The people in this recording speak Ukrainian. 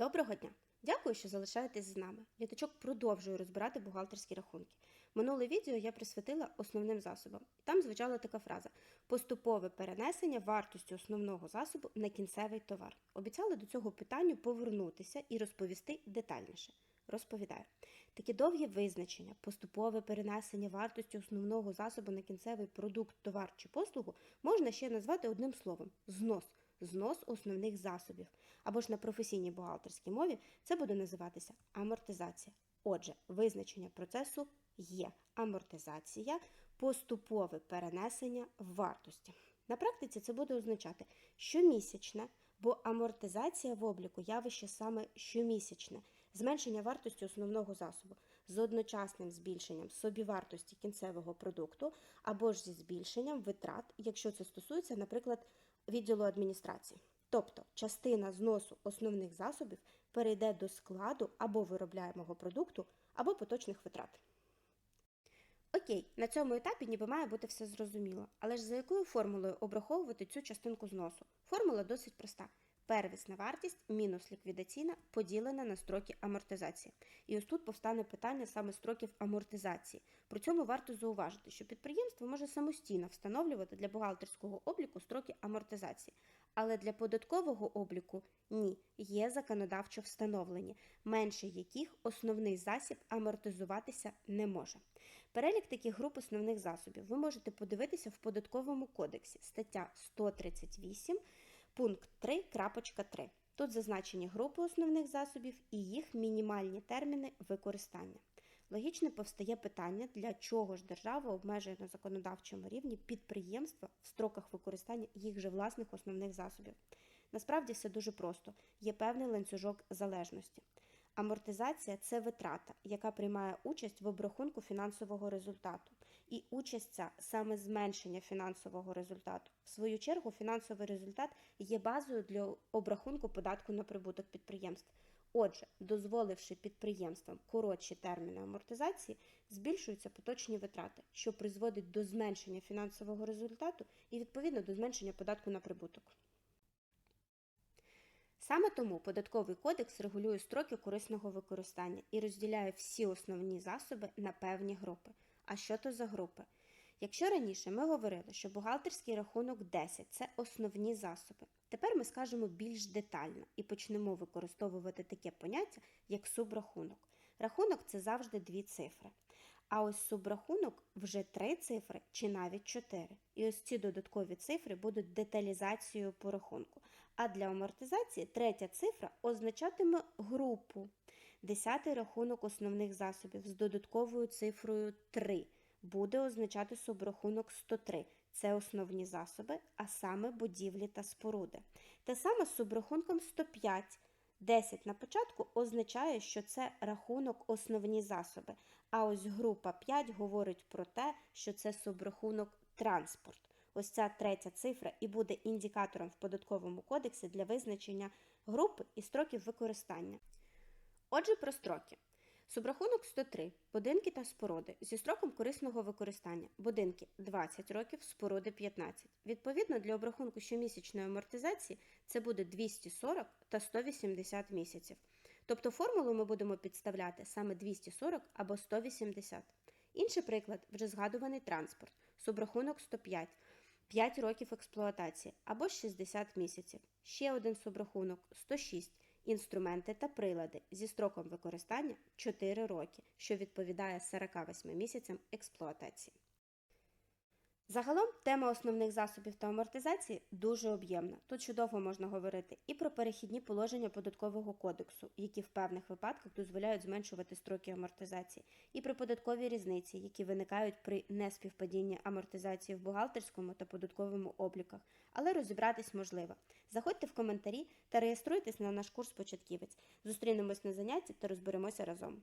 Доброго дня! Дякую, що залишаєтесь з нами. Літачок продовжує розбирати бухгалтерські рахунки. Минуле відео я присвятила основним засобам. Там звучала така фраза: поступове перенесення вартості основного засобу на кінцевий товар. Обіцяла до цього питанню повернутися і розповісти детальніше. Розповідаю. Такі довгі визначення, поступове перенесення вартості основного засобу на кінцевий продукт, товар чи послугу можна ще назвати одним словом знос. Знос основних засобів. Або ж на професійній бухгалтерській мові це буде називатися амортизація. Отже, визначення процесу є амортизація, поступове перенесення вартості. На практиці це буде означати щомісячне, бо амортизація в обліку явище саме щомісячне, зменшення вартості основного засобу з одночасним збільшенням собівартості кінцевого продукту або ж зі збільшенням витрат, якщо це стосується, наприклад, відділу адміністрації. Тобто частина зносу основних засобів перейде до складу або виробляємого продукту, або поточних витрат. Окей, на цьому етапі ніби має бути все зрозуміло. Але ж за якою формулою обраховувати цю частинку зносу? Формула досить проста. Первісна вартість мінус ліквідаційна поділена на строки амортизації. І ось тут повстане питання саме строків амортизації. При цьому варто зауважити, що підприємство може самостійно встановлювати для бухгалтерського обліку строки амортизації, але для податкового обліку ні, є законодавчо встановлені, менше яких основний засіб амортизуватися не може. Перелік таких груп основних засобів ви можете подивитися в податковому кодексі, стаття 138, пункт 3.3. Тут зазначені групи основних засобів і їх мінімальні терміни використання. Логічно повстає питання, для чого ж держава обмежує на законодавчому рівні підприємства в строках використання їх же власних основних засобів. Насправді все дуже просто: є певний ланцюжок залежності. Амортизація це витрата, яка приймає участь в обрахунку фінансового результату. І участь ця саме зменшення фінансового результату. В свою чергу, фінансовий результат є базою для обрахунку податку на прибуток підприємств. Отже, дозволивши підприємствам коротші терміни амортизації, збільшуються поточні витрати, що призводить до зменшення фінансового результату і відповідно до зменшення податку на прибуток. Саме тому податковий кодекс регулює строки корисного використання і розділяє всі основні засоби на певні групи. А що то за групи? Якщо раніше ми говорили, що бухгалтерський рахунок 10 це основні засоби, тепер ми скажемо більш детально і почнемо використовувати таке поняття, як субрахунок. Рахунок це завжди дві цифри. А ось субрахунок вже три цифри чи навіть чотири. І ось ці додаткові цифри будуть деталізацією по рахунку. А для амортизації третя цифра означатиме групу. Десятий рахунок основних засобів з додатковою цифрою 3 буде означати субрахунок 103. Це основні засоби, а саме будівлі та споруди. Те саме з субрахунком 105. 10 на початку означає, що це рахунок основні засоби. А ось група 5 говорить про те, що це субрахунок транспорт. Ось ця третя цифра і буде індикатором в податковому кодексі для визначення групи і строків використання. Отже, про строки. Субрахунок 103. Будинки та споруди зі строком корисного використання. Будинки 20 років, споруди 15. Відповідно, для обрахунку щомісячної амортизації це буде 240 та 180 місяців. Тобто формулу ми будемо підставляти саме 240 або 180. Інший приклад вже згадуваний транспорт. Субрахунок 105. 5 років експлуатації або 60 місяців. Ще один субрахунок 106 інструменти та прилади зі строком використання 4 роки, що відповідає 48 місяцям експлуатації. Загалом тема основних засобів та амортизації дуже об'ємна. Тут чудово можна говорити і про перехідні положення податкового кодексу, які в певних випадках дозволяють зменшувати строки амортизації, і про податкові різниці, які виникають при неспівпадінні амортизації в бухгалтерському та податковому обліках, але розібратись можливо. Заходьте в коментарі та реєструйтесь на наш курс початківець. Зустрінемось на занятті та розберемося разом.